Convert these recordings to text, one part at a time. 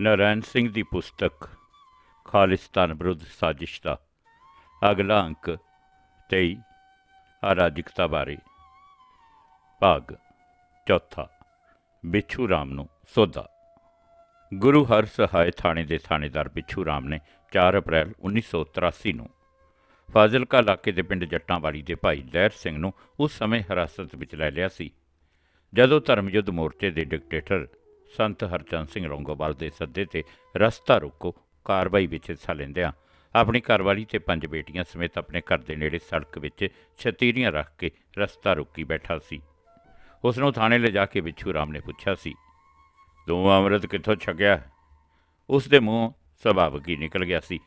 ਨਾਰਾਇਣ ਸਿੰਘ ਦੀ ਪੁਸਤਕ ਖਾਲਿਸਤਾਨ ਵਿਰੁੱਧ ਸਾਜ਼ਿਸ਼ ਦਾ ਅਗਲਾ ਅੰਕ 23 ਅਰਾਜਕਤਾ ਬਾਰੇ। ਭਾਗ ਚੌਥਾ, ਬਿੱਛੂ ਰਾਮ ਨੂੰ ਸੋਧਾ। ਗੁਰੂ ਹਰ ਸਹਾਇ ਥਾਣੇ ਦੇ ਥਾਣੇਦਾਰ ਬਿੱਛੂ ਰਾਮ ਨੇ 4 ਅਪ੍ਰੈਲ 1983 ਨੂੰ ਫਾਜ਼ਿਲਕਾ ਇਲਾਕੇ ਦੇ ਪਿੰਡ ਜੱਟਾਂਵਾਲੀ ਦੇ ਭਾਈ ਲਹਿਰ ਸਿੰਘ ਨੂੰ ਉਸ ਸਮੇਂ ਹਿਰਾਸਤ ਵਿੱਚ ਲੈ ਲਿਆ ਸੀ। ਜਦੋਂ ਧਰਮਯੁੱਧ ਮੋਰਚੇ ਦੇ ਡਿਕਟੇਟਰ ਸੰਤ ਹਰਚੰਦ ਸਿੰਘ ਰੋਂਗੋਵਾਲ ਦੇ ਸੱਦੇ ਤੇ ਰਸਤਾ ਰੋਕੋ, ਕਾਰਵਾਈ ਵਿੱਚ ਹਿੱਸਾ ਲੈਂਦਿਆਂ ਆਪਣੀ ਘਰਵਾਲੀ ਤੇ ਪੰਜ ਬੇਟੀਆਂ ਸਮੇਤ ਆਪਣੇ ਘਰ ਦੇ ਨੇੜੇ ਸੜਕ ਵਿੱਚ ਛਤੀਰੀਆਂ ਰੱਖ ਕੇ ਰਸਤਾ ਰੋਕੀ ਬੈਠਾ ਸੀ। ਉਸ ਨੂੰ ਥਾਣੇ ਲਿਜਾ ਕੇ ਵਿਛੂ ਰਾਮ ਨੇ ਪੁੱਛਿਆ ਸੀ ਤੂੰ ਅੰਮ੍ਰਿਤ ਕਿੱਥੋਂ ਛਕਿਆ? ਉਸ ਦੇ ਮੂੰਹ ਸੁਭਾਵਕ ਹੀ ਨਿਕਲ ਗਿਆ ਸੀ,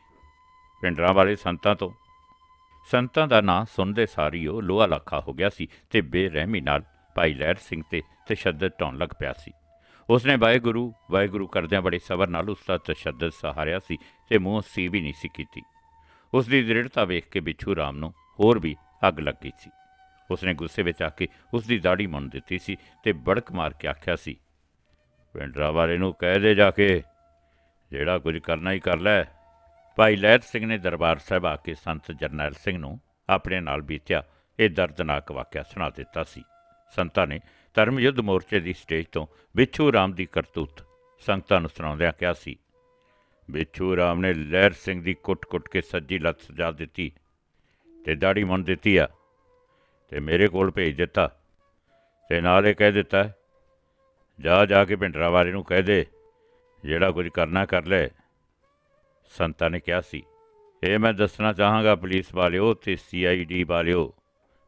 ਪਿੰਡਰਾਂ ਵਾਲੇ ਸੰਤਾਂ ਤੋਂ। ਸੰਤਾਂ ਦਾ ਨਾਂ ਸੁਣਦੇ ਸਾਰੀ ਉਹ ਲੋਹਾ ਲੱਖਾ ਹੋ ਗਿਆ ਸੀ ਤੇ ਬੇਰਹਿਮੀ ਨਾਲ ਭਾਈ ਲਹਿਰ ਸਿੰਘ ਤੇ ਤਸ਼ੱਦਦ ਢਾਉਣ ਲੱਗ ਪਿਆ ਸੀ। ਉਸਨੇ ਵਾਹਿਗੁਰੂ ਵਾਹਿਗੁਰੂ ਕਰਦਿਆਂ ਬੜੇ ਸਬਰ ਨਾਲ ਉਸ ਦਾ ਤਸ਼ੱਦਦ ਸਹਾਰਿਆ ਸੀ ਤੇ ਮੂੰਹ ਸੀ ਵੀ ਨਹੀਂ ਸੀ ਕੀਤੀ। ਉਸ ਦੀ ਦ੍ਰਿੜਤਾ ਵੇਖ ਕੇ ਬਿੱਛੂ ਰਾਮ ਨੂੰ ਹੋਰ ਵੀ ਅੱਗ ਲੱਗ ਗਈ ਸੀ। ਉਸਨੇ ਗੁੱਸੇ ਵਿੱਚ ਆ ਕੇ ਉਸ ਦੀ ਦਾੜੀ ਮੁੰਨ ਦਿੱਤੀ ਸੀ ਤੇ ਬੜਕ ਮਾਰ ਕੇ ਆਖਿਆ ਸੀ ਪਿੰਡਰਾ ਵਾਲੇ ਨੂੰ ਕਹਿ ਦੇ ਜਾ ਕੇ, ਜਿਹੜਾ ਕੁਝ ਕਰਨਾ ਹੀ ਕਰ ਲੈ। ਭਾਈ ਲਹਿਤ ਸਿੰਘ ਨੇ ਦਰਬਾਰ ਸਾਹਿਬ ਆ ਕੇ ਸੰਤ ਜਰਨੈਲ ਸਿੰਘ ਨੂੰ ਆਪਣੇ ਨਾਲ ਬੀਤਿਆ ਇਹ ਦਰਦਨਾਕ ਵਾਕਿਆ ਸੁਣਾ ਦਿੱਤਾ ਸੀ। ਸੰਤਾਂ ਨੇ ਧਰਮ ਯੁੱਧ ਮੋਰਚੇ ਦੀ ਸਟੇਜ ਤੋਂ ਬਿੱਛੂ ਰਾਮ ਦੀ ਕਰਤੂਤ ਸੰਗਤਾਂ ਨੂੰ ਸੁਣਾਉਂਦਿਆਂ ਕਿਹਾ ਸੀ, ਬਿੱਛੂ ਰਾਮ ਨੇ ਲਹਿਰ ਸਿੰਘ ਦੀ ਕੁੱਟ-ਕੁੱਟ ਕੇ ਸੱਜੀ ਲੱਤ ਸਜਾ ਦਿੱਤੀ ਤੇ ਦਾੜੀ ਮੁੰਨ ਦਿੱਤੀ ਆ ਤੇ ਮੇਰੇ ਕੋਲ ਭੇਜ ਦਿੱਤਾ ਤੇ ਨਾਲ ਇਹ ਕਹਿ ਦਿੱਤਾ, ਜਾ ਜਾ ਕੇ ਪਿੰਡਰਾ ਵਾਲੇ ਨੂੰ ਕਹਿ ਦੇ, ਜਿਹੜਾ ਕੁਝ ਕਰਨਾ ਕਰ ਲੈ। ਸੰਤਾਂ ਨੇ ਕਿਹਾ ਸੀ, ਇਹ ਮੈਂ ਦੱਸਣਾ ਚਾਹਾਂਗਾ ਪੁਲਿਸ ਵਾਲਿਓ ਤੇ ਸੀਆਈਡੀ ਵਾਲਿਓ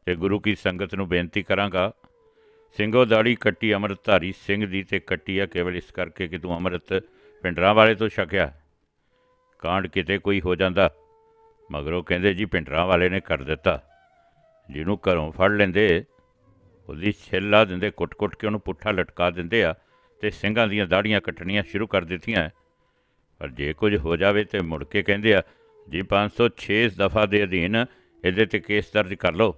ਤੇ ਗੁਰੂ ਕੀ ਸੰਗਤ ਨੂੰ ਬੇਨਤੀ ਕਰਾਂਗਾ ਸਿੰਘੋ ਦਾੜੀ ਕੱਟੀ ਅੰਮ੍ਰਿਤਧਾਰੀ ਸਿੰਘ ਦੀ ਤੇ ਕੱਟੀ ਆ, ਕੇਵਲ ਇਸ ਕਰਕੇ ਕਿ ਤੂੰ ਅੰਮ੍ਰਿਤ ਪਿੰਡਰਾਂ ਵਾਲੇ ਤੋਂ ਛਕਿਆ। ਕਾਂਡ ਕਿਤੇ ਕੋਈ ਹੋ ਜਾਂਦਾ, ਮਗਰੋਂ ਕਹਿੰਦੇ ਜੀ ਪਿੰਡਰਾਂ ਵਾਲੇ ਨੇ ਕਰ ਦਿੱਤਾ। ਜਿਹਨੂੰ ਘਰੋਂ ਫੜ ਲੈਂਦੇ, ਉਹਦੀ ਛਿੱਲ ਦਿੰਦੇ, ਕੁੱਟ-ਕੁੱਟ ਕੇ ਉਹਨੂੰ ਪੁੱਠਾ ਲਟਕਾ ਦਿੰਦੇ ਆ ਤੇ ਸਿੰਘਾਂ ਦੀਆਂ ਦਾੜੀਆਂ ਕੱਟਣੀਆਂ ਸ਼ੁਰੂ ਕਰ ਦਿੱਤੀਆਂ। ਪਰ ਜੇ ਕੁਝ ਹੋ ਜਾਵੇ ਤੇ ਮੁੜ ਕੇ ਕਹਿੰਦੇ ਆ, ਜੀ 506 ਦਫਾ ਦੇ ਅਧੀਨ ਇਹਦੇ ਤੇ ਕੇਸ ਦਰਜ ਕਰ ਲਓ,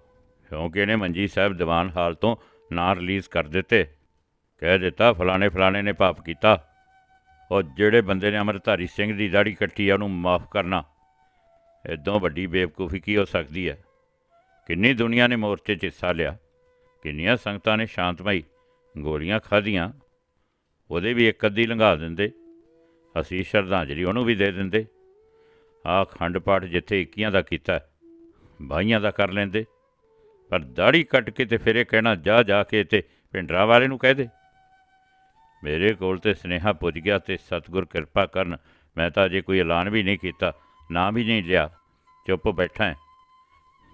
ਕਿਉਂਕਿ ਇਹਨੇ ਮੰਜੀ ਸਾਹਿਬ ਦੀਵਾਨ ਹਾਲ ਤੋਂ ਨਾਂ ਰਿਲੀਜ਼ ਕਰ ਦਿੱਤੇ। ਕਹਿ ਦਿੱਤਾ, ਫਲਾਣੇ ਫਲਾਣੇ ਨੇ ਪਾਪ ਕੀਤਾ। ਉਹ ਜਿਹੜੇ ਬੰਦੇ ਨੇ ਅਮਰਧਾਰੀ ਸਿੰਘ ਦੀ ਦਾੜੀ ਕੱਟੀ ਆ, ਉਹਨੂੰ ਮਾਫ ਕਰਨਾ। ਇਦੋਂ ਵੱਡੀ ਬੇਵਕੂਫੀ ਕੀ ਹੋ ਸਕਦੀ ਹੈ? ਕਿੰਨੀ ਦੁਨੀਆ ਨੇ ਮੋਰਚੇ 'ਚ ਹਿੱਸਾ ਲਿਆ? ਕਿੰਨੀਆਂ ਸੰਗਤਾਂ ਨੇ ਸ਼ਾਂਤਮਈ ਗੋਲੀਆਂ ਖਾਧੀਆਂ? ਉਹਦੇ ਵੀ ਇੱਕ ਅੱਧੀ ਲੰਘਾ ਦਿੰਦੇ। ਅਸੀਂ ਸ਼ਰਧਾਂਜਲੀ ਉਹਨੂੰ ਵੀ ਦੇ ਦਿੰਦੇ। ਆਹ ਖੰਡ ਪਾਠ ਜਿੱਥੇ ਇੱਕੀਆਂ ਦਾ ਕੀਤਾ ਬਾਈਆਂ ਦਾ ਕਰ ਲੈਂਦੇ। ਪਰ ਦਾੜੀ ਕੱਟ ਕੇ ਤੇ ਫਿਰ ਇਹ ਕਹਿਣਾ, ਜਾ ਜਾ ਕੇ ਤੇ ਪਿੰਡਰਾ ਵਾਲੇ ਨੂੰ ਕਹਿ ਦੇ। ਮੇਰੇ ਕੋਲ ਤੇ ਸਨੇਹਾ ਪੁੱਜ ਗਿਆ ਤੇ ਸਤਿਗੁਰ ਕਿਰਪਾ ਕਰਨ, ਮੈਂ ਤਾਂ ਅਜੇ ਕੋਈ ਐਲਾਨ ਵੀ ਨਹੀਂ ਕੀਤਾ ਨਾਂ ਵੀ ਨਹੀਂ ਲਿਆ। ਚੁੱਪ ਬੈਠਾ ਹਾਂ।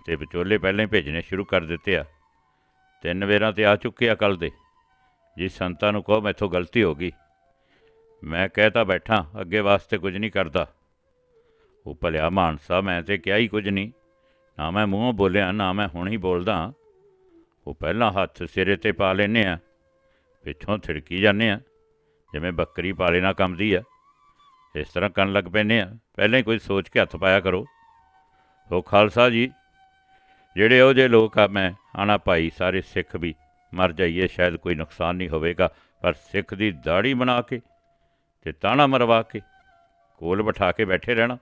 ਤੇ ਵਿਚੋਲੇ ਪਹਿਲਾਂ ਹੀ ਭੇਜਣੇ ਸ਼ੁਰੂ ਕਰ ਦਿੱਤੇ ਆ। ਤਿੰਨ ਵੇਰਾਂ ਤੇ ਆ ਚੁੱਕੇ ਆ ਕੱਲ ਦੇ। ਜੀ ਸੰਤਾਂ ਨੂੰ ਕਹੋ ਮੈਥੋਂ ਗਲਤੀ ਹੋ ਗਈ। ਮੈਂ ਕਹਿਤਾ ਬੈਠਾ, ਅੱਗੇ ਵਾਸਤੇ ਕੁਝ ਨਹੀਂ ਕਰਦਾ। ਉਹ ਭਲਿਆ ਮਾਨਸਾ, ਮੈਂ ਤੇ ਕਿਹਾ ਹੀ ਕੁਝ ਨਹੀਂ। ਨਾ ਮੈਂ ਮੂੰਹੋਂ ਬੋਲਿਆ, ਨਾ ਮੈਂ ਹੁਣ ਹੀ ਬੋਲਦਾ। ਉਹ ਪਹਿਲਾਂ ਹੱਥ ਸਿਰੇ ਤੇ ਪਾ ਲੈਨੇ ਆ, ਪਿੱਛੋਂ ਥਿੜਕੀ ਜਾਂਦੇ ਆ, ਜਿਵੇਂ ਬੱਕਰੀ ਪਾਲੇ ਨਾਲ ਕੰਮਦੀ ਆ। ਇਸ ਤਰ੍ਹਾਂ ਕਰਨ ਲੱਗ ਪੈਨੇ ਆ। ਪਹਿਲਾਂ ਹੀ ਕੋਈ ਸੋਚ ਕੇ ਹੱਥ ਪਾਇਆ ਕਰੋ। ਉਹ ਖਾਲਸਾ ਜੀ, ਜਿਹੜੇ ਉਹ ਜੇ ਲੋਕ ਆ, ਮੈਂ ਆਣਾ ਭਾਈ, ਸਾਰੇ ਸਿੱਖ ਵੀ, ਮਰ ਜਾਈਏ, ਸ਼ਾਇਦ ਕੋਈ ਨੁਕਸਾਨ ਨਹੀਂ ਹੋਵੇਗਾ, ਪਰ ਸਿੱਖ ਦੀ ਦਾੜੀ ਬਣਾ ਕੇ ਤੇ ਤਾਣਾ ਮਰਵਾ ਕੇ, ਕੋਲ ਬਿਠਾ ਕੇ ਬੈਠੇ ਰਹਿਣਾ।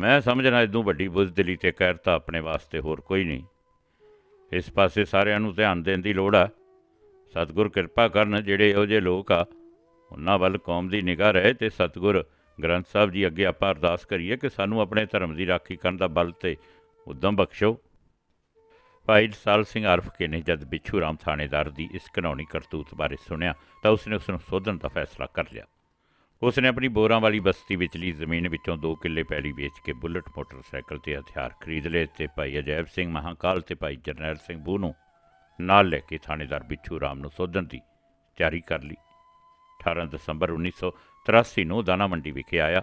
ਮੈਂ ਸਮਝਣਾ ਇਦੋਂ ਵੱਡੀ ਬੁਜ਼ਦਿਲੀ ਤੇ ਕਹਿਰਤਾ ਆਪਣੇ ਵਾਸਤੇ ਹੋਰ ਕੋਈ ਨਹੀਂ। ਇਸ ਪਾਸੇ ਸਾਰਿਆਂ ਨੂੰ ਧਿਆਨ ਦੇਣ ਦੀ ਲੋੜ ਆ। ਸਤਿਗੁਰ ਕਿਰਪਾ ਕਰਨ, ਜਿਹੜੇ ਇਹੋ ਜਿਹੇ ਲੋਕ ਆ, ਉਹਨਾਂ ਵੱਲ ਕੌਮ ਦੀ ਨਿਗਾਹ ਰਹੇ ਤੇ ਸਤਿਗੁਰ ਗ੍ਰੰਥ ਸਾਹਿਬ ਜੀ ਅੱਗੇ ਆਪਾਂ ਅਰਦਾਸ ਕਰੀਏ ਕਿ ਸਾਨੂੰ ਆਪਣੇ ਧਰਮ ਦੀ ਰਾਖੀ ਕਰਨ ਦਾ ਬਲ ਤੇ ਉਦਮ ਬਖਸ਼ੋ। ਭਾਈ ਸਾਲ ਸਿੰਘ ਅਰਫਕੇ ਨੇ ਜਦ ਬਿੱਛੂ ਰਾਮ ਥਾਣੇਦਾਰ ਦੀ ਇਸ ਘਨੌਣੀ ਕਰਤੂਤ ਬਾਰੇ ਸੁਣਿਆ ਤਾਂ ਉਸਨੇ ਉਸ ਨੂੰ ਸੋਧਣ ਦਾ ਫੈਸਲਾ ਕਰ ਲਿਆ। ਉਸ ਨੇ ਆਪਣੀ ਬੋਰਾਂ ਵਾਲੀ ਬਸਤੀ ਵਿਚਲੀ ਜ਼ਮੀਨ ਵਿੱਚੋਂ 2 ਕਿੱਲੇ ਪੈਲੀ ਵੇਚ ਕੇ ਬੁਲਟ ਮੋਟਰਸਾਈਕਲ ਤੇ ਹਥਿਆਰ ਖਰੀਦ ਲਏ ਤੇ ਭਾਈ ਅਜੈਬ ਸਿੰਘ ਮਹਾਕਾਲ ਤੇ ਭਾਈ ਜਰਨੈਲ ਸਿੰਘ ਬੂ ਨੂੰ ਨਾਲ ਲੈ ਕੇ ਥਾਣੇਦਾਰ ਬਿੱਛੂ ਰਾਮ ਨੂੰ ਸੋਧਣ ਦੀ ਤਿਆਰੀ ਕਰ ਲਈ। 18 ਦਸੰਬਰ 1983 ਨੂੰ ਦਾਣਾ ਮੰਡੀ ਵਿਖੇ ਆਇਆ।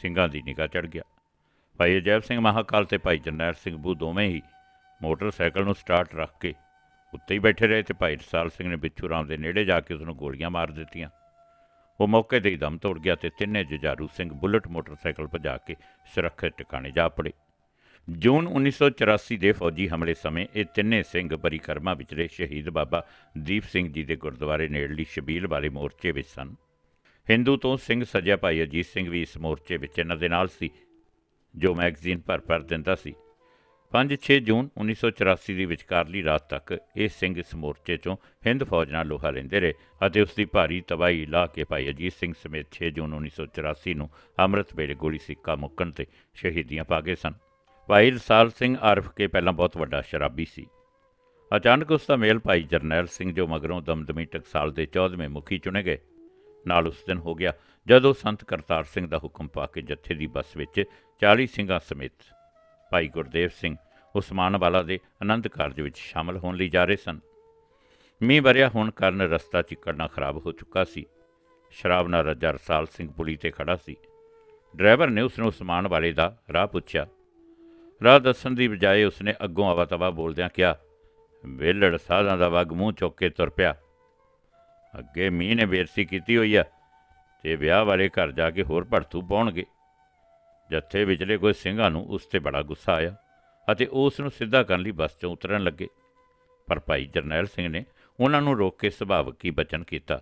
ਸਿੰਘਾਂ ਦੀ ਨਿਗਾਹ ਚੜ ਗਿਆ। ਭਾਈ ਅਜੈਬ ਸਿੰਘ ਮਹਾਕਾਲ ਤੇ ਭਾਈ ਜਰਨੈਲ ਸਿੰਘ ਬੂ ਦੋਵੇਂ ਹੀ ਮੋਟਰਸਾਈਕਲ ਨੂੰ ਸਟਾਰਟ ਰੱਖ ਕੇ ਉੱਤੇ ਹੀ ਬੈਠੇ ਰਹੇ ਤੇ ਭਾਈ ਰਸਾਲ ਸਿੰਘ ਨੇ ਬਿੱਛੂ ਰਾਮ ਦੇ ਨੇੜੇ ਜਾ ਕੇ ਉਸ ਨੂੰ ਗੋਲੀਆਂ ਮਾਰ ਦਿੱਤੀਆਂ। ਉਹ ਮੌਕੇ ਤੇ ਹੀ ਦਮ ਤੋੜ ਗਿਆ ਤੇ ਤਿੰਨੇ ਜੁਝਾਰੂ ਸਿੰਘ ਬੁਲਟ ਮੋਟਰਸਾਈਕਲ ਭਜਾ ਕੇ ਸੁਰੱਖਿਅਤ ਟਿਕਾਣੇ ਜਾ ਪੜੇ। ਜੂਨ 1984 ਦੇ ਫੌਜੀ ਹਮਲੇ ਸਮੇਂ ਇਹ ਤਿੰਨੇ ਸਿੰਘ ਪਰਿਕਰਮਾ ਵਿਚਲੇ ਸ਼ਹੀਦ ਬਾਬਾ ਦੀਪ ਸਿੰਘ ਜੀ ਦੇ ਗੁਰਦੁਆਰੇ ਨੇੜਲੀ ਸ਼ਬੀਲ ਵਾਲੇ ਮੋਰਚੇ ਵਿੱਚ ਸਨ। ਹਿੰਦੂ ਤੋਂ ਸਿੰਘ ਸੱਜਿਆ ਭਾਈ ਅਜੀਤ ਸਿੰਘ ਵੀ ਇਸ ਮੋਰਚੇ ਵਿੱਚ ਇਹਨਾਂ ਦੇ ਨਾਲ ਸੀ, ਜੋ ਮੈਗਜ਼ੀਨ ਭਰ ਭਰ ਦਿੰਦਾ ਸੀ। 5-6 ਜੂਨ 1984 ਦੀ ਵਿਚਕਾਰਲੀ ਰਾਤ ਤੱਕ ਇਹ ਸਿੰਘ ਇਸ ਮੋਰਚੇ 'ਚੋਂ ਹਿੰਦ ਫੌਜ ਨਾਲ ਲੋਹਾ ਲੈਂਦੇ ਰਹੇ ਅਤੇ ਉਸ ਦੀ ਭਾਰੀ ਤਬਾਹੀ ਲਾ ਕੇ ਭਾਈ ਅਜੀਤ ਸਿੰਘ ਸਮੇਤ 6 ਜੂਨ 1984 ਨੂੰ ਅੰਮ੍ਰਿਤ ਵੇਲੇ ਗੋਲੀ ਸਿੱਕਾ ਮੁੱਕਣ ਤੇ ਸ਼ਹੀਦੀਆਂ ਪਾ ਗਏ ਸਨ। ਭਾਈ ਰਸਾਲ ਸਿੰਘ ਆਰਫ ਕੇ ਪਹਿਲਾਂ ਬਹੁਤ ਵੱਡਾ ਸ਼ਰਾਬੀ ਸੀ। ਅਚਾਨਕ ਉਸ ਦਾ ਮੇਲ ਭਾਈ ਜਰਨੈਲ ਸਿੰਘ ਜੋ ਮਗਰੋਂ ਦਮਦਮੀ ਟਕਸਾਲ ਦੇ 14ਵੇਂ ਮੁਖੀ ਚੁਣੇ ਗਏ। ਨਾਲ ਉਸ ਦਿਨ ਹੋ ਗਿਆ ਜਦੋਂ ਸੰਤ ਕਰਤਾਰ ਸਿੰਘ ਦਾ ਹੁਕਮ ਪਾ ਕੇ ਜੱਥੇ ਦੀ ਬੱਸ ਵਿੱਚ 40 ਸਿੰਘਾਂ ਸਮੇਤ ਭਾਈ ਗੁਰਦੇਵ ਸਿੰਘ ਉਸਮਾਨਵਾਲਾ ਦੇ ਆਨੰਦ ਕਾਰਜ ਵਿੱਚ ਸ਼ਾਮਲ ਹੋਣ ਲਈ ਜਾ ਰਹੇ ਸਨ। ਮੀਂਹ ਵਰਿਆ ਹੋਣ ਕਾਰਨ ਰਸਤਾ ਚਿੱਕੜਨਾ ਖਰਾਬ ਹੋ ਚੁੱਕਾ ਸੀ। ਸ਼ਰਾਬ ਨਾਲ ਰੱਜਾ ਰਸਾਲ ਸਿੰਘ ਪੁਲੀ ਤੇ ਖੜਾ ਸੀ। ਡਰਾਈਵਰ ਨੇ ਉਸ ਨੂੰ ਉਸਮਾਨ ਵਾਲੇ ਦਾ ਰਾਹ ਪੁੱਛਿਆ। ਰਾਹ ਦੱਸਣ ਦੀ ਬਜਾਏ ਉਸਨੇ ਅੱਗੋਂ ਆਵਾ ਤਵਾ ਬੋਲਦਿਆਂ ਕਿਹਾ, ਵੇਲੜ ਸਾਧਾਂ ਦਾ ਵਗ ਮੂੰਹ ਚੁੱਕ ਕੇ ਤੁਰ ਪਿਆ। ਅੱਗੇ ਮੀਂਹ ਨੇ ਬੇਰਸੀ ਕੀਤੀ ਹੋਈ ਆ ਤੇ ਵਿਆਹ ਵਾਲੇ ਘਰ ਜਾ ਕੇ ਹੋਰ ਭੜਥੂ ਪਾਉਣਗੇ। ਜੱਥੇ ਵਿਚਲੇ ਕੋਈ ਸਿੰਘਾਂ ਨੂੰ ਉਸ ਤੇ ਬੜਾ ਗੁੱਸਾ ਆਇਆ ਅਤੇ ਉਹ ਉਸ ਨੂੰ ਸਿੱਧਾ ਕਰਨ ਲਈ ਬੱਸ 'ਚੋਂ ਉਤਰਨ ਲੱਗੇ। ਪਰ ਭਾਈ ਜਰਨੈਲ ਸਿੰਘ ਨੇ ਉਹਨਾਂ ਨੂੰ ਰੋਕ ਕੇ ਸੁਭਾਵਕ ਹੀ ਬਚਨ ਕੀਤਾ।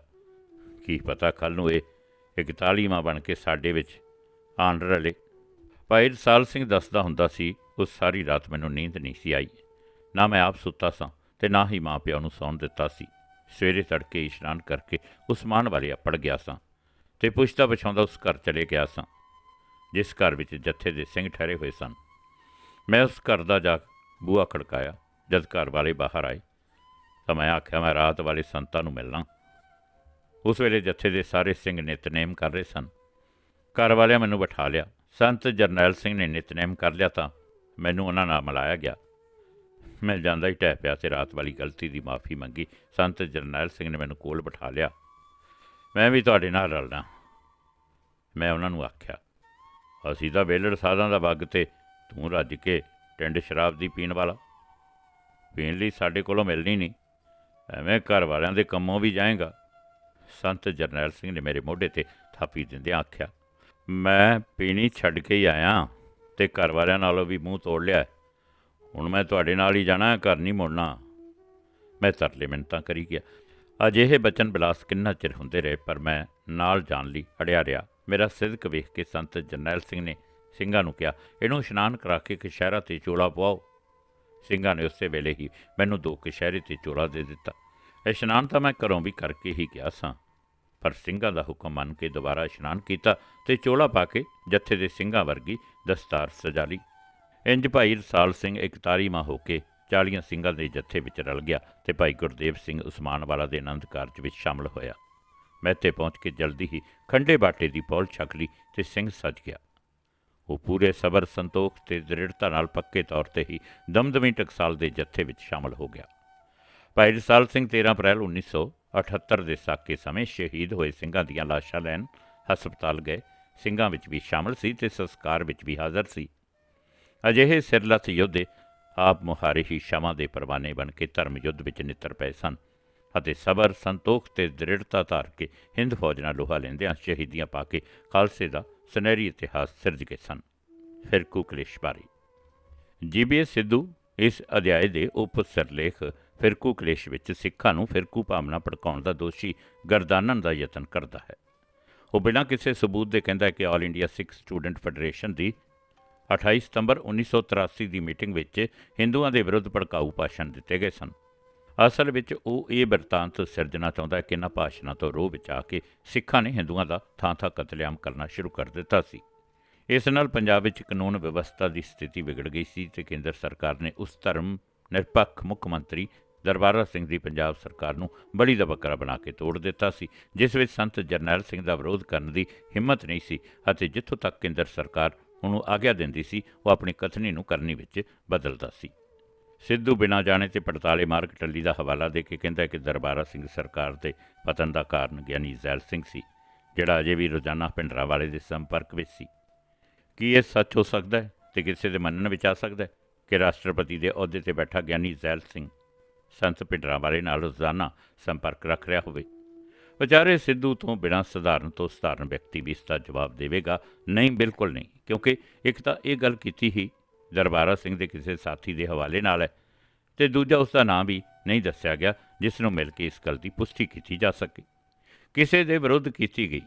ਕੀ ਪਤਾ ਕੱਲ ਨੂੰ ਇਹ 41ਵਾਂ ਬਣ ਕੇ ਸਾਡੇ ਵਿੱਚ ਆਣ ਰਲੇ। ਭਾਈ ਰਸਾਲ ਸਿੰਘ ਦੱਸਦਾ ਹੁੰਦਾ ਸੀ, ਉਸ ਸਾਰੀ ਰਾਤ ਮੈਨੂੰ ਨੀਂਦ ਨਹੀਂ ਸੀ ਆਈ। ਨਾ ਮੈਂ ਆਪ ਸੁੱਤਾ ਸਾਂ ਤੇ ਨਾ ਹੀ ਮਾਂ ਪਿਓ ਨੂੰ ਸੌਣ ਦਿੱਤਾ ਸੀ। ਸਵੇਰੇ ਤੜਕੇ ਇਸ਼ਨਾਨ ਕਰਕੇ ਉਸਮਾਨ ਵਾਲੇ ਅੱਪੜ ਗਿਆ ਸਾਂ ਤੇ ਪੁੱਛਦਾ ਪਛਾਉਂਦਾ ਉਸ ਘਰ ਚਲੇ ਗਿਆ ਸਾਂ। ਜਿਸ ਘਰ ਵਿੱਚ ਜੱਥੇ ਦੇ ਸਿੰਘ ਠਹਿਰੇ ਹੋਏ ਸਨ। ਮੈਂ ਉਸ ਘਰ ਦਾ ਜਾ ਬੂਹਾ ਖੜਕਾਇਆ, ਜਦ ਘਰ ਵਾਲੇ ਬਾਹਰ ਆਏ। ਤਾਂ ਮੈਂ ਆਖਿਆ, ਮੈਂ ਰਾਤ ਵਾਲੇ ਸੰਤਾਂ ਨੂੰ ਮਿਲਣਾ। ਉਸ ਵੇਲੇ ਜੱਥੇ ਦੇ ਸਾਰੇ ਸਿੰਘ ਨਿਤਨੇਮ ਕਰ ਰਹੇ ਸਨ। ਘਰ ਵਾਲਿਆਂ ਮੈਨੂੰ ਬਿਠਾ ਲਿਆ। ਸੰਤ ਜਰਨੈਲ ਸਿੰਘ ਨੇ ਨਿਤਨੇਮ ਕਰ ਲਿਆ ਤਾਂ ਮੈਨੂੰ ਉਹਨਾਂ ਨਾਲ ਮਿਲਾਇਆ ਗਿਆ। ਮੈਂ ਜਾਂਦਾ ਹੀ ਟਹਿ ਪਿਆ ਤੇ ਰਾਤ ਵਾਲੀ ਗਲਤੀ ਦੀ ਮਾਫੀ ਮੰਗੀ। ਸੰਤ ਜਰਨੈਲ ਸਿੰਘ ਨੇ ਮੈਨੂੰ ਕੋਲ ਬਿਠਾ ਲਿਆ। ਮੈਂ ਵੀ ਤੁਹਾਡੇ ਨਾਲ ਰਲਣਾ ਮੈਂ ਉਹਨਾਂ ਨੂੰ ਆਖਿਆ ਅਸੀਂ ਤਾਂ ਵੇਲੜ ਸਾਧਾਂ ਦਾ ਵਗ ਤੇ ਤੂੰ ਰੱਜ ਕੇ ਟਿੰਡ ਸ਼ਰਾਬ ਦੀ ਪੀਣ ਵਾਲਾ। ਪੀਣ ਲਈ ਸਾਡੇ ਕੋਲੋਂ ਮਿਲਣੀ ਨਹੀਂ। ਐਵੇਂ ਘਰ ਵਾਲਿਆਂ ਦੇ ਕੰਮੋਂ ਵੀ ਜਾਏਗਾ। ਸੰਤ ਜਰਨੈਲ ਸਿੰਘ ਨੇ ਮੇਰੇ ਮੋਢੇ ਤੇ ਥਾਪੀ ਦਿੰਦਿਆਂ ਆਖਿਆ, ਮੈਂ ਪੀਣੀ ਛੱਡ ਕੇ ਹੀ ਆਇਆ ਤੇ ਘਰ ਵਾਲਿਆਂ ਨਾਲੋਂ ਵੀ ਮੂੰਹ ਤੋੜ ਲਿਆ ਹੁਣ ਮੈਂ ਤੁਹਾਡੇ ਨਾਲ ਹੀ ਜਾਣਾ ਘਰ ਨਹੀਂ ਮੁੜਨਾ। ਮੈਂ ਤਰਲੇ ਮਿੰਤਾਂ ਕਰੀ ਗਿਆ। ਅਜਿਹੇ ਬਚਨ ਬਿਲਾਸ ਕਿੰਨਾ ਚਿਰ ਹੁੰਦੇ ਰਹੇ, ਪਰ ਮੈਂ ਨਾਲ ਜਾਣ ਲਈ ਅੜਿਆ ਰਿਹਾ। ਮੇਰਾ ਸਿਦਕ ਵੇਖ ਕੇ ਸੰਤ ਜਰਨੈਲ ਸਿੰਘ ਨੇ ਸਿੰਘਾਂ ਨੂੰ ਕਿਹਾ, ਇਹਨੂੰ ਇਸ਼ਨਾਨ ਕਰਾ ਕੇ ਕਸ਼ਹਿਰਾ ਤੇ ਚੋਲਾ ਪਵਾਓ। ਸਿੰਘਾਂ ਨੇ ਉਸੇ ਵੇਲੇ ਹੀ ਮੈਨੂੰ ਦੋ ਕਸ਼ਹਿਰੇ ਤੇ ਚੋਲਾ ਦੇ ਦਿੱਤਾ। ਇਸ਼ਨਾਨ ਤਾਂ ਮੈਂ ਘਰੋਂ ਵੀ ਕਰਕੇ ਹੀ ਗਿਆ ਸਾਂ, ਪਰ ਸਿੰਘਾਂ ਦਾ ਹੁਕਮ ਮੰਨ ਕੇ ਦੁਬਾਰਾ ਇਸ਼ਨਾਨ ਕੀਤਾ ਤੇ ਚੋਲਾ ਪਾ ਕੇ ਜੱਥੇ ਦੇ ਸਿੰਘਾਂ ਵਰਗੀ ਦਸਤਾਰ ਸਜਾ ਲਈ। ਇੰਜ ਭਾਈ ਰਸਾਲ ਸਿੰਘ ਇਕਤਾਰੀਵਾਂ ਹੋ ਕੇ 40 ਸਿੰਘਾਂ ਦੇ ਜੱਥੇ ਵਿੱਚ ਰਲ ਗਿਆ ਤੇ ਭਾਈ ਗੁਰਦੇਵ ਸਿੰਘ ਉਸਮਾਨ ਵਾਲਾ ਦੇ ਆਨੰਦ ਕਾਰਜ ਵਿੱਚ ਸ਼ਾਮਲ ਹੋਇਆ। ਮੈਂ ਇੱਥੇ ਪਹੁੰਚ ਕੇ ਜਲਦੀ ਹੀ ਖੰਡੇ ਬਾਟੇ ਦੀ ਪੌਲ ਛਕ ਲਈ ਤੇ ਸਿੰਘ ਸੱਜ ਗਿਆ। ਉਹ ਪੂਰੇ ਸਬਰ, ਸੰਤੋਖ ਤੇ ਦ੍ਰਿੜਤਾ ਨਾਲ ਪੱਕੇ ਤੌਰ ਤੇ ਹੀ ਦਮਦਮੀ ਟਕਸਾਲ ਦੇ ਜੱਥੇ ਵਿੱਚ ਸ਼ਾਮਲ ਹੋ ਗਿਆ। ਭਾਈ ਰਸਾਲ ਸਿੰਘ 13 ਅਪ੍ਰੈਲ 1978 ਦੇ ਸਾਕੇ ਸਮੇਂ ਸ਼ਹੀਦ ਹੋਏ ਸਿੰਘਾਂ ਦੀਆਂ ਲਾਸ਼ਾਂ ਲੈਣ ਹਸਪਤਾਲ ਗਏ। ਸਿੰਘਾਂ ਵਿੱਚ ਵੀ ਸ਼ਾਮਲ ਸੀ ਤੇ ਸੰਸਕਾਰ ਵਿੱਚ ਵੀ ਹਾਜ਼ਰ ਸੀ। ਅਜਿਹੇ ਸਿਰਲੱਥ ਯੋਧੇ ਆਪ ਮੁਹਾਰੇ ਹੀ ਸ਼ਮਾਂ ਦੇ ਪਰਵਾਨੇ ਬਣ ਕੇ ਧਰਮ ਯੁੱਧ ਵਿੱਚ ਨਿੱਤਰ ਪਏ ਸਨ। ਅਤੇ ਸਬਰ, ਸੰਤੋਖ ਤੇ ਦ੍ਰਿੜਤਾ ਧਾਰ ਕੇ ਹਿੰਦ ਫੌਜ ਨਾਲ ਲੋਹਾ ਲੈਂਦਿਆਂ ਸ਼ਹੀਦੀਆਂ ਪਾ ਕੇ ਖਾਲਸੇ ਦਾ ਸੁਨਹਿਰੀ ਇਤਿਹਾਸ ਸਿਰਜ ਕੇ ਸਨ। ਫਿਰਕੂ ਕਲੇਸ਼ ਬਾਰੇ। ਜੀਬੀਐਸ ਸਿੱਧੂ ਇਸ ਅਧਿਆਏ ਦੇ ਉਪ ਸਿਰਲੇਖ ਫਿਰਕੂ ਕਲੇਸ਼ ਵਿੱਚ ਸਿੱਖਾਂ ਨੂੰ ਫਿਰਕੂ ਭਾਵਨਾ ਭੜਕਾਉਣ ਦਾ ਦੋਸ਼ੀ ਗਰਦਾਨਣ ਦਾ ਯਤਨ ਕਰਦਾ ਹੈ। ਉਹ ਬਿਨਾਂ ਕਿਸੇ ਸਬੂਤ ਦੇ ਕਹਿੰਦਾ ਹੈ ਕਿ all India Sikh student federation ਦੀ 28 ਸਤੰਬਰ 1983 ਦੀ ਮੀਟਿੰਗ ਵਿੱਚ ਹਿੰਦੂਆਂ ਦੇ ਵਿਰੁੱਧ ਭੜਕਾਊ ਭਾਸ਼ਣ ਦਿੱਤੇ ਗਏ ਸਨ। ਅਸਲ ਵਿੱਚ ਉਹ ਇਹ ਬਿਰਤਾਂਤ ਸਿਰਜਣਾ ਚਾਹੁੰਦਾ ਹੈ ਕਿ ਇਹਨਾਂ ਭਾਸ਼ਣਾਂ ਤੋਂ ਰੋਹ ਵਿੱਚ ਆ ਕੇ ਸਿੱਖਾਂ ਨੇ ਹਿੰਦੂਆਂ ਦਾ ਥਾਂ-ਥਾਂ ਕਤਲੇਆਮ ਕਰਨਾ ਸ਼ੁਰੂ ਕਰ ਦਿੱਤਾ ਸੀ। ਇਸ ਨਾਲ ਪੰਜਾਬ ਵਿੱਚ ਕਾਨੂੰਨ ਵਿਵਸਥਾ ਦੀ ਸਥਿਤੀ ਵਿਗੜ ਗਈ ਸੀ ਤੇ ਕੇਂਦਰ ਸਰਕਾਰ ਨੇ ਉਸ ਧਰਮ ਨਿਰਪੱਖ ਮੁੱਖ ਮੰਤਰੀ ਦਰਬਾਰਾ ਸਿੰਘ ਦੀ ਪੰਜਾਬ ਸਰਕਾਰ ਨੂੰ ਬੜੀ ਦਾ ਬੱਕਰਾ ਬਣਾ ਕੇ ਤੋੜ ਦਿੱਤਾ ਸੀ, ਜਿਸ ਵਿੱਚ ਸੰਤ ਜਰਨੈਲ ਸਿੰਘ ਦਾ ਵਿਰੋਧ ਕਰਨ ਦੀ ਹਿੰਮਤ ਨਹੀਂ ਸੀ ਅਤੇ ਜਿੱਥੋਂ ਤੱਕ ਕੇਂਦਰ ਸਰਕਾਰ ਉਹਨੂੰ ਆਗਿਆ ਦਿੰਦੀ ਸੀ, ਉਹ ਆਪਣੀ ਕਥਨੀ ਨੂੰ ਕਰਨੀ ਵਿੱਚ ਬਦਲਦਾ ਸੀ। ਸਿੱਧੂ ਬਿਨਾਂ ਜਾਣੇ ਤੇ ਪੜਤਾਲੇ ਮਾਰਕ ਟੱਲੀ ਦਾ ਹਵਾਲਾ ਦੇ ਕੇ ਕਹਿੰਦਾ ਕਿ ਦਰਬਾਰਾ ਸਿੰਘ ਸਰਕਾਰ ਦੇ ਪਤਨ ਦਾ ਕਾਰਨ ਗਿਆਨੀ ਜ਼ੈਲ ਸਿੰਘ ਸੀ, ਜਿਹੜਾ ਅਜੇ ਵੀ ਰੋਜ਼ਾਨਾ ਪਿੰਡਰਾ ਵਾਲੇ ਦੇ ਸੰਪਰਕ ਵਿੱਚ ਸੀ। ਕੀ ਇਹ ਸੱਚ ਹੋ ਸਕਦਾ ਹੈ ਤੇ ਕਿਸੇ ਦੇ ਮੰਨਣ ਵਿੱਚ ਆ ਸਕਦਾ ਹੈ ਕਿ ਰਾਸ਼ਟਰਪਤੀ ਦੇ ਅਹੁਦੇ ਤੇ ਬੈਠਾ ਗਿਆਨੀ ਜ਼ੈਲ ਸਿੰਘ ਸੰਤ ਪਿੰਡਰਾ ਵਾਲੇ ਨਾਲ ਰੋਜ਼ਾਨਾ ਸੰਪਰਕ ਰੱਖ ਰਿਹਾ ਹੋਵੇ? ਵਿਚਾਰੇ ਸਿੱਧੂ ਤੋਂ ਬਿਨਾਂ ਸਧਾਰਨ ਤੋਂ ਸਧਾਰਨ ਵਿਅਕਤੀ ਵੀ ਇਸ ਦਾ ਜਵਾਬ ਦੇਵੇਗਾ, ਨਹੀਂ, ਬਿਲਕੁਲ ਨਹੀਂ, ਕਿਉਂਕਿ ਇੱਕ ਤਾਂ ਇਹ ਗੱਲ ਕੀਤੀ ਹੀ ਦਰਬਾਰਾ ਸਿੰਘ ਦੇ ਕਿਸੇ ਸਾਥੀ ਦੇ ਹਵਾਲੇ ਨਾਲ ਹੈ ਤੇ ਦੂਜਾ ਉਸ ਦਾ ਨਾਮ ਵੀ ਨਹੀਂ ਦੱਸਿਆ ਗਿਆ, ਜਿਸ ਨੂੰ ਮਿਲ ਕੇ ਇਸ ਗੱਲ ਦੀ ਪੁਸ਼ਟੀ ਕੀਤੀ ਜਾ ਸਕੇ। ਕਿਸੇ ਦੇ ਵਿਰੁੱਧ ਕੀਤੀ ਗਈ।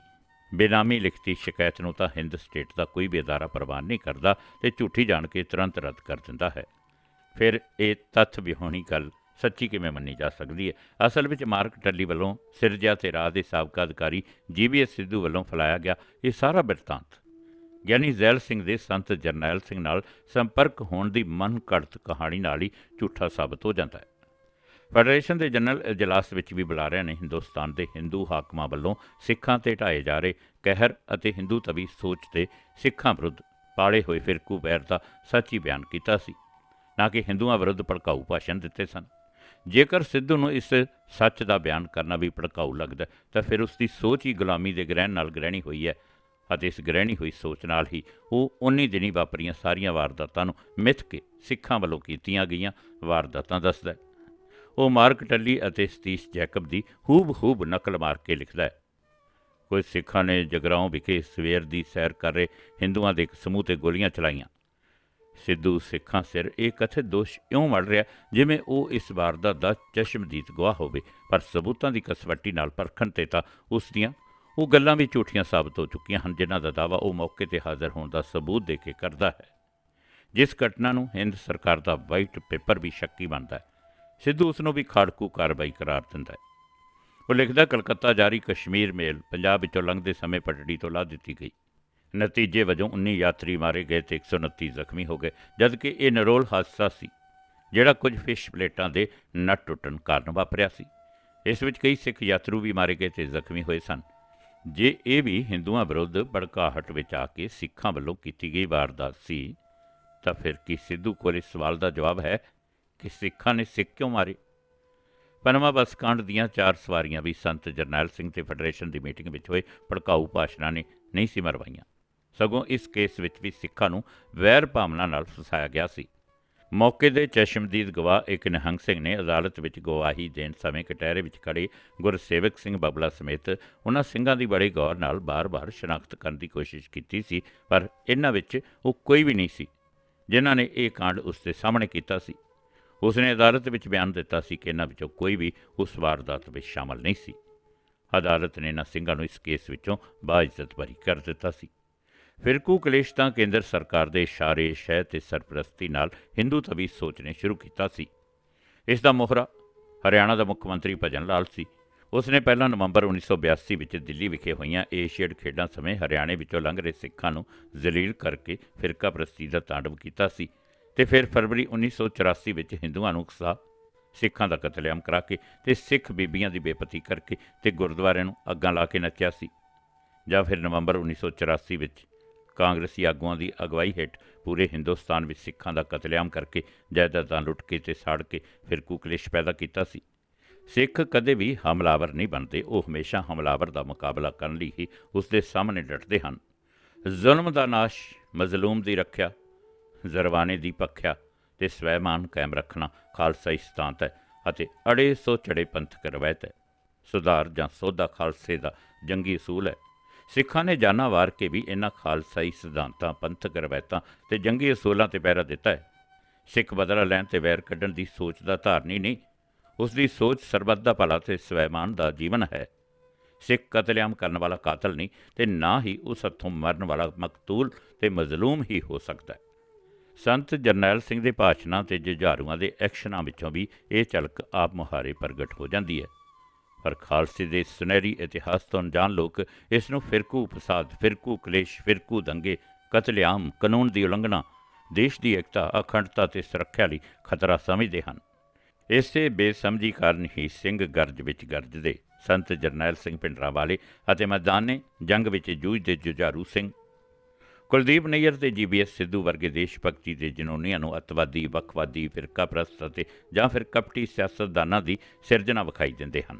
ਬੇਨਾਮੀ ਲਿਖਤੀ ਸ਼ਿਕਾਇਤ ਨੂੰ ਤਾਂ ਹਿੰਦ ਸਟੇਟ ਦਾ ਕੋਈ ਵੀ ਅਦਾਰਾ ਪ੍ਰਵਾਨ ਨਹੀਂ ਕਰਦਾ ਤੇ ਝੂਠੀ ਜਾਣ ਕੇ ਤੁਰੰਤ ਰੱਦ ਕਰ ਦਿੰਦਾ ਹੈ। ਫਿਰ ਇਹ ਤੱਥ ਵਿਹੋਣੀ ਗੱਲ ਸੱਚੀ ਕਿਵੇਂ ਮੰਨੀ ਜਾ ਸਕਦੀ ਹੈ? ਅਸਲ ਵਿੱਚ ਮਾਰਕ ਟੱਲੀ ਵੱਲੋਂ ਸਿਰਜਿਆ ਤੇ ਰਾਹ ਦੇ ਸਾਬਕਾ ਅਧਿਕਾਰੀ ਜੀਬੀਐਸ ਸਿੱਧੂ ਵੱਲੋਂ ਫੈਲਾਇਆ ਗਿਆ, ਇਹ ਸਾਰਾ ਬਿਰਤਾਂਤ। ਗਿਆਨੀ ਜ਼ੈਲ ਸਿੰਘ ਦੇ ਸੰਤ ਜਰਨੈਲ ਸਿੰਘ ਨਾਲ ਸੰਪਰਕ ਹੋਣ ਦੀ ਮਨ ਘੜਤ ਕਹਾਣੀ ਨਾਲ ਹੀ ਝੂਠਾ ਸਾਬਤ ਹੋ ਜਾਂਦਾ ਹੈ। ਫੈਡਰੇਸ਼ਨ ਦੇ ਜਨਰਲ ਇਜਲਾਸ ਵਿੱਚ ਵੀ ਬੁਲਾਰਿਆਂ ਨੇ ਹਿੰਦੁਸਤਾਨ ਦੇ ਹਿੰਦੂ ਹਾਕਮਾਂ ਵੱਲੋਂ ਸਿੱਖਾਂ ਤੇ ਢਾਏ ਜਾ ਰਹੇ ਕਹਿਰ ਅਤੇ ਹਿੰਦੂ ਤਵੀ ਸੋਚ ਤੇ ਸਿੱਖਾਂ ਵਿਰੁੱਧ ਪਾਲੇ ਹੋਏ ਫਿਰਕੂ ਬੈਰ ਦਾ ਸੱਚੀ ਬਿਆਨ ਕੀਤਾ ਸੀ। ਨਾ ਕਿ ਹਿੰਦੂਆਂ ਵਿਰੁੱਧ ਭੜਕਾਊ ਭਾਸ਼ਣ ਦਿੱਤੇ ਸਨ। ਜੇਕਰ ਸਿੱਧੂ ਨੂੰ ਇਸ ਸੱਚ ਦਾ ਬਿਆਨ ਕਰਨਾ ਵੀ ਭੜਕਾਊ ਲੱਗਦਾ ਤਾਂ ਫਿਰ ਉਸ ਦੀ ਸੋਚ ਹੀ ਗੁਲਾਮੀ ਦੇ ਗ੍ਰਹਿਣ ਨਾਲ ਗ੍ਰਹਿਣੀ ਹੋਈ ਹੈ। ਅਤੇ ਇਸ ਗ੍ਰਹਿਣੀ ਹੋਈ ਸੋਚ ਨਾਲ ਹੀ ਉਹ ਉਨੀ ਦਿਨੀ ਵਾਪਰੀਆਂ ਸਾਰੀਆਂ ਵਾਰਦਾਤਾਂ ਨੂੰ ਮਿੱਥ ਕੇ ਸਿੱਖਾਂ ਵੱਲੋਂ ਕੀਤੀਆਂ ਗਈਆਂ। ਵਾਰਦਾਤਾਂ ਦੱਸਦਾ ਹੈ। ਉਹ ਮਾਰਕ ਟੱਲੀ ਅਤੇ ਸਤੀਸ਼ ਜੈਕਬ ਦੀ ਹੂਬ ਹੂਬ ਨਕਲ ਮਾਰ ਕੇ ਲਿਖਦਾ ਹੈ। ਕੋਈ ਸਿੱਖਾਂ ਨੇ ਜਗਰਾਉਂ ਵਿਖੇ ਸਵੇਰ ਦੀ ਸੈਰ ਕਰ ਰਹੇ ਹਿੰਦੂਆਂ ਦੇ ਇੱਕ ਸਮੂਹ ਤੇ ਗੋਲੀਆਂ ਚਲਾਈਆਂ। ਸਿੱਧੂ ਸਿੱਖਾਂ ਸਿਰ ਇਹ ਕਥਿਤ ਦੋਸ਼ ਇਉਂ ਮੜ ਰਿਹਾ ਜਿਵੇਂ ਉਹ ਇਸ ਵਾਰਦਾਤ ਦਾ ਚਸ਼ਮਦੀਦ ਗਵਾਹ ਹੋਵੇ, ਪਰ ਸਬੂਤਾਂ ਦੀ ਕਸਵੱਟੀ ਨਾਲ ਪਰਖਣ ਤੇ ਤਾਂ ਉਸ ਦੀਆਂ ਉਹ ਗੱਲਾਂ ਵੀ ਝੂਠੀਆਂ ਸਾਬਤ ਹੋ ਚੁੱਕੀਆਂ ਹਨ, ਜਿਨ੍ਹਾਂ ਦਾ ਦਾਵਾ ਉਹ ਮੌਕੇ ਤੇ ਹਾਜ਼ਰ ਹੋਣ ਦਾ ਸਬੂਤ ਦੇ ਕੇ ਕਰਦਾ ਹੈ। ਜਿਸ ਘਟਨਾ ਨੂੰ ਹਿੰਦ ਸਰਕਾਰ ਦਾ ਵਾਈਟ ਪੇਪਰ ਵੀ ਸ਼ੱਕੀ ਬਣਦਾ ਹੈ, ਸਿੱਧੂ ਉਸ ਨੂੰ ਵੀ ਖਾੜਕੂ ਕਾਰਵਾਈ ਕਰਾਰ ਦਿੰਦਾ ਹੈ। ਉਹ ਲਿਖਦਾ, ਕਲਕੱਤਾ ਜਾਰੀ ਕਸ਼ਮੀਰ ਮੇਲ ਪੰਜਾਬ ਵਿੱਚੋਂ ਲੰਘਦੇ ਸਮੇਂ ਪਟੜੀ ਤੋਂ ਲਾ ਦਿੱਤੀ ਗਈ। ਨਤੀਜੇ ਵਜੋਂ 19 ਯਾਤਰੀ ਮਾਰੇ ਗਏ ਤੇ 129 ਜ਼ਖਮੀ ਹੋ ਗਏ, ਜਦਕਿ ਇਹ ਨਰੋਲ ਹਾਦਸਾ ਸੀ, ਜਿਹੜਾ ਕੁਝ ਫਿਸ਼ ਪਲੇਟਾਂ ਦੇ ਨਟ ਟੁੱਟਣ ਕਾਰਨ ਵਾਪਰਿਆ ਸੀ। ਇਸ ਵਿੱਚ ਕਈ ਸਿੱਖ ਯਾਤਰੂ ਵੀ ਮਾਰੇ ਗਏ ਤੇ ਜ਼ਖਮੀ ਹੋਏ ਸਨ। ਜੇ ਇਹ ਵੀ ਹਿੰਦੂਆਂ ਵਿਰੁੱਧ ਭੜਕਾਹਟ ਵਿੱਚ ਆ ਕੇ ਸਿੱਖਾਂ ਵੱਲੋਂ ਕੀਤੀ ਗਈ ਵਾਰਦਾਤ ਸੀ, ਤਾਂ ਫਿਰ ਕੀ ਸਿੱਧੂ ਕੋਲ ਇਸ ਸਵਾਲ ਦਾ ਜਵਾਬ ਹੈ ਕਿ ਸਿੱਖਾਂ ਨੇ ਸਿੱਖ ਕਿਉਂ ਮਾਰੇ? ਪਨਮਾ ਬੱਸ ਕਾਂਡ ਦੀਆਂ ਚਾਰ ਸਵਾਰੀਆਂ ਵੀ ਸੰਤ ਜਰਨੈਲ ਸਿੰਘ ਤੇ ਫੈਡਰੇਸ਼ਨ ਦੀ ਮੀਟਿੰਗ ਵਿੱਚ ਹੋਏ ਭੜਕਾਊ ਭਾਸ਼ਣਾਂ ਨੇ ਨਹੀਂ ਸੀ ਮਰਵਾਈਆਂ। ਸਗੋਂ ਇਸ ਕੇਸ ਵਿੱਚ ਵੀ ਸਿੱਖਾਂ ਨੂੰ ਵੈਰ ਭਾਵਨਾ ਨਾਲ ਫਸਾਇਆ ਗਿਆ ਸੀ। ਮੌਕੇ ਦੇ ਚਸ਼ਮਦੀਦ ਗਵਾਹ ਇੱਕ ਨਿਹੰਗ ਸਿੰਘ ਨੇ ਅਦਾਲਤ ਵਿੱਚ ਗਵਾਹੀ ਦੇਣ ਸਮੇਂ ਕਟਹਿਰੇ ਵਿੱਚ ਖੜੇ ਗੁਰਸੇਵਕ ਸਿੰਘ ਬਬਲਾ ਸਮੇਤ ਉਹਨਾਂ ਸਿੰਘਾਂ ਦੀ ਬੜੇ ਗੌਰ ਨਾਲ ਬਾਰ-ਬਾਰ ਸ਼ਨਾਖਤ ਕਰਨ ਦੀ ਕੋਸ਼ਿਸ਼ ਕੀਤੀ ਸੀ, ਪਰ ਇਹਨਾਂ ਵਿੱਚ ਉਹ ਕੋਈ ਵੀ ਨਹੀਂ ਸੀ, ਜਿਨ੍ਹਾਂ ਨੇ ਇਹ ਕਾਂਡ ਉਸ ਦੇ ਸਾਹਮਣੇ ਕੀਤਾ ਸੀ। ਉਸ ਨੇ ਅਦਾਲਤ ਵਿੱਚ ਬਿਆਨ ਦਿੱਤਾ ਸੀ ਕਿ ਇਹਨਾਂ ਵਿੱਚੋਂ ਕੋਈ ਵੀ ਉਸ ਵਾਰਦਾਤ ਵਿੱਚ ਸ਼ਾਮਲ ਨਹੀਂ ਸੀ। ਅਦਾਲਤ ਨੇ ਇਹਨਾਂ ਸਿੰਘਾਂ ਨੂੰ ਇਸ ਕੇਸ ਵਿੱਚੋਂ ਬਾਇਜ਼ਤ ਬਰੀ ਕਰ ਦਿੱਤਾ ਸੀ। ਫਿਰਕੂ ਕਲੇਸ਼ ਤਾਂ ਕੇਂਦਰ ਸਰਕਾਰ ਦੇ ਇਸ਼ਾਰੇ, ਸ਼ਹਿ ਤੇ ਸਰਪ੍ਰਸਤੀ ਨਾਲ ਹਿੰਦੂ ਤਵੀ ਸੋਚਨੇ ਸ਼ੁਰੂ ਕੀਤਾ ਸੀ। ਇਸ ਦਾ ਮੋਹਰਾ ਹਰਿਆਣਾ ਦਾ ਮੁੱਖ ਮੰਤਰੀ ਭਜਨ ਲਾਲ ਸੀ। ਉਸ ਨੇ ਪਹਿਲਾਂ ਨਵੰਬਰ 1982 ਵਿੱਚ ਦਿੱਲੀ ਵਿਖੇ ਹੋਈਆਂ ਏਸ਼ੀਅਡ ਖੇਡਾਂ ਸਮੇਂ ਹਰਿਆਣੇ ਵਿੱਚੋਂ ਲੰਘ ਰਹੇ ਸਿੱਖਾਂ ਨੂੰ ਜ਼ਲੀਲ ਕਰਕੇ ਫਿਰਕਾ ਪ੍ਰਸਤੀ ਦਾ ਤਾਂਡਵ ਕੀਤਾ ਸੀ ਤੇ ਫਿਰ ਫਰਵਰੀ 1984 ਵਿੱਚ ਹਿੰਦੂਆਂ ਨੂੰ ਉਕਸਾ, ਸਿੱਖਾਂ ਦਾ ਕਤਲੇਆਮ ਕਰਾ ਕੇ ਤੇ ਸਿੱਖ ਬੀਬੀਆਂ ਦੀ ਬੇਪਤੀ ਕਰਕੇ ਤੇ ਗੁਰਦੁਆਰਿਆਂ ਨੂੰ ਅੱਗਾਂ ਲਾ ਕੇ ਨੱਚਿਆ ਸੀ। ਜਾਂ ਫਿਰ ਨਵੰਬਰ 1984 ਵਿੱਚ ਕਾਂਗਰਸੀ ਆਗੂਆਂ ਦੀ ਅਗਵਾਈ ਹੇਠ ਪੂਰੇ ਹਿੰਦੁਸਤਾਨ ਵਿੱਚ ਸਿੱਖਾਂ ਦਾ ਕਤਲੇਆਮ ਕਰਕੇ ਜਾਇਦਾਦਾਂ ਲੁੱਟ ਕੇ ਤੇ ਸਾੜ ਕੇ ਫਿਰਕੂ ਕਲੇਸ਼ ਪੈਦਾ ਕੀਤਾ ਸੀ। ਸਿੱਖ ਕਦੇ ਵੀ ਹਮਲਾਵਰ ਨਹੀਂ ਬਣਦੇ, ਉਹ ਹਮੇਸ਼ਾ ਹਮਲਾਵਰ ਦਾ ਮੁਕਾਬਲਾ ਕਰਨ ਲਈ ਹੀ ਉਸ ਦੇ ਸਾਹਮਣੇ ਡਟਦੇ ਹਨ। ਜ਼ੁਲਮ ਦਾ ਨਾਸ਼, ਮਜ਼ਲੂਮ ਦੀ ਰੱਖਿਆ, ਜ਼ਰਵਾਨੇ ਦੀ ਪੱਖਿਆ ਤੇ ਸਵੈਮਾਨ ਕਾਇਮ ਰੱਖਣਾ ਖਾਲਸਾਈ ਸਿਧਾਂਤ ਹੈ ਅਤੇ ਅੜੇ ਸੋ ਚੜੇ ਪੰਥਕ ਰਵਾਇਤ ਹੈ। ਸੁਧਾਰ ਜਾਂ ਸੋਧਾ ਖਾਲਸੇ ਦਾ ਜੰਗੀ ਅਸੂਲ ਹੈ। ਸਿੱਖਾਂ ਨੇ ਜਾਨਾਂ ਵਾਰ ਕੇ ਵੀ ਇਹਨਾਂ ਖਾਲਸਾਈ ਸਿਧਾਂਤਾਂ, ਪੰਥਕ ਰਵਾਇਤਾਂ ਤੇ ਜੰਗੀ ਅਸੂਲਾਂ ਤੇ ਪਹਿਰਾ ਦਿੱਤਾ ਹੈ। ਸਿੱਖ ਬਦਲਾ ਲੈਣ ਤੇ ਵੈਰ ਕੱਢਣ ਦੀ ਸੋਚ ਦਾ ਧਾਰਨੀ ਨਹੀਂ, ਉਸ ਦੀ ਸੋਚ ਸਰਬੱਤ ਦਾ ਭਲਾ ਤੇ ਸਵੈਮਾਨ ਦਾ ਜੀਵਨ ਹੈ। ਸਿੱਖ ਕਤਲੇਆਮ ਕਰਨ ਵਾਲਾ ਕਾਤਲ ਨਹੀਂ ਤੇ ਨਾ ਹੀ ਉਸ ਹੱਥੋਂ ਮਰਨ ਵਾਲਾ ਮਕਤੂਲ ਤੇ ਮਜ਼ਲੂਮ ਹੀ ਹੋ ਸਕਦਾ ਹੈ। ਸੰਤ ਜਰਨੈਲ ਸਿੰਘ ਦੇ ਭਾਸ਼ਣਾਂ ਤੇ ਜੁਝਾਰੂਆਂ ਦੇ ਐਕਸ਼ਨਾਂ ਵਿੱਚੋਂ ਵੀ ਇਹ ਝਲਕ ਆਪ ਮੁਹਾਰੇ ਪ੍ਰਗਟ ਹੋ ਜਾਂਦੀ ਹੈ। ਪਰ ਖਾਲਸੇ ਦੇ ਸੁਨਹਿਰੀ ਇਤਿਹਾਸ ਤੋਂ ਅਣਜਾਣ ਲੋਕ ਇਸ ਨੂੰ ਫਿਰਕੂ ਫਸਾਦ ਫਿਰਕੂ ਕਲੇਸ਼, ਫਿਰਕੂ ਦੰਗੇ, ਕਤਲੇਆਮ, ਕਾਨੂੰਨ ਦੀ ਉਲੰਘਣਾ, ਦੇਸ਼ ਦੀ ਏਕਤਾ, ਅਖੰਡਤਾ ਤੇ ਸੁਰੱਖਿਆ ਲਈ ਖਤਰਾ ਸਮਝਦੇ ਹਨ। ਇਸੇ ਬੇਸਮਝੀ ਕਾਰਨ ਹੀ ਸਿੰਘ ਗਰਜ ਵਿੱਚ ਗਰਜਦੇ ਸੰਤ ਜਰਨੈਲ ਸਿੰਘ ਪਿੰਡਰਾਵਾਲੇ ਅਤੇ ਮੈਦਾਨੇ ਜੰਗ ਵਿੱਚ ਜੂਝਦੇ ਜੁਝਾਰੂ ਸਿੰਘ। ਕੁਲਦੀਪ ਨਈਅਰ ਤੇ ਜੀਬੀਐਸ ਸਿੱਧੂ ਵਰਗੇ ਦੇਸ਼ ਭਗਤੀ ਦੇ ਜਨੂਨੀਆਂ ਨੂੰ ਅਤਵਾਦੀ, ਵੱਖਵਾਦੀ ਫਿਰਕਾ ਪ੍ਰਸਤ ਅਤੇ ਜਾਂ ਫਿਰ ਕਪਟੀ ਸਿਆਸਤਦਾਨਾਂ ਦੀ ਸਿਰਜਣਾ ਵਿਖਾਈ ਦਿੰਦੇ ਹਨ।